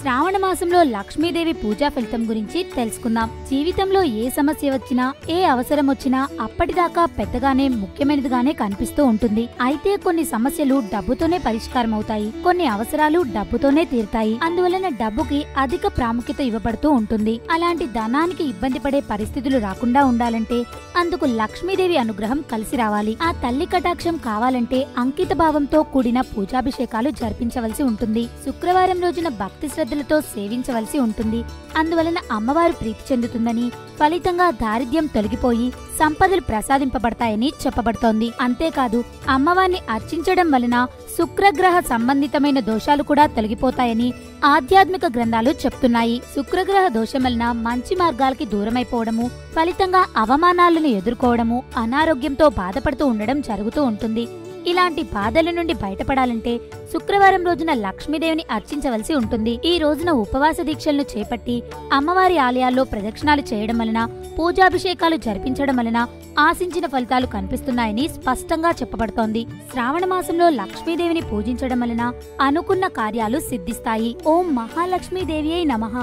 శ్రావణ మాసంలో లక్ష్మీదేవి పూజా ఫలితం గురించి తెలుసుకుందాం. జీవితంలో ఏ సమస్య వచ్చినా ఏ అవసరం వచ్చినా అప్పటిదాకా పెద్దగానే ముఖ్యమైనదిగానే కనిపిస్తూ ఉంటుంది. అయితే కొన్ని సమస్యలు డబ్బుతోనే పరిష్కారం అవుతాయి కొన్ని అవసరాలు డబ్బుతోనే తీరుతాయి. అందువలన డబ్బుకి అధిక ప్రాముఖ్యత ఇవ్వబడుతూ ఉంటుంది. అలాంటి ధనానికి ఇబ్బంది పడే పరిస్థితులు రాకుండా ఉండాలంటే అందుకు లక్ష్మీదేవి అనుగ్రహం కలిసి రావాలి. ఆ తల్లి కటాక్షం కావాలంటే అంకిత భావంతో కూడిన పూజాభిషేకాలు జరిపించవలసి ఉంటుంది. శుక్రవారం రోజున భక్తి శ్రద్ధలతో సేవించవలసి ఉంటుంది. అందువలన అమ్మవారు ప్రీతి చెందుతుందని ఫలితంగా దారిద్ర్యం తొలగిపోయి సంపదలు ప్రసాదింపబడతాయని చెప్పబడుతోంది. అంతేకాదు అమ్మవారిని అర్చించడం వలన శుక్రగ్రహ సంబంధితమైన దోషాలు కూడా తొలగిపోతాయని ఆధ్యాత్మిక గ్రంథాలు చెప్తున్నాయి. శుక్రగ్రహ దోషం వలన మంచి మార్గాలకి దూరమైపోవడము ఫలితంగా అవమానాలను ఎదుర్కోవడము అనారోగ్యంతో బాధపడుతూ ఉండడం జరుగుతూ ఉంటుంది. ఇలాంటి బాధల నుండి బయటపడాలంటే శుక్రవారం రోజున లక్ష్మీదేవిని అర్చించవలసి ఉంటుంది. ఈ రోజున ఉపవాస దీక్షలను చేపట్టి అమ్మవారి ఆలయాల్లో ప్రదక్షిణాలు చేయడం వలన పూజాభిషేకాలు జరిపించడం వలన ఆశించిన ఫలితాలు కనిపిస్తున్నాయని స్పష్టంగా చెప్పబడుతోంది. శ్రావణ మాసంలో లక్ష్మీదేవిని పూజించడం వలన అనుకున్న కార్యాలు సిద్ధిస్తాయి. ఓం మహాలక్ష్మీదేవి అయి నమః.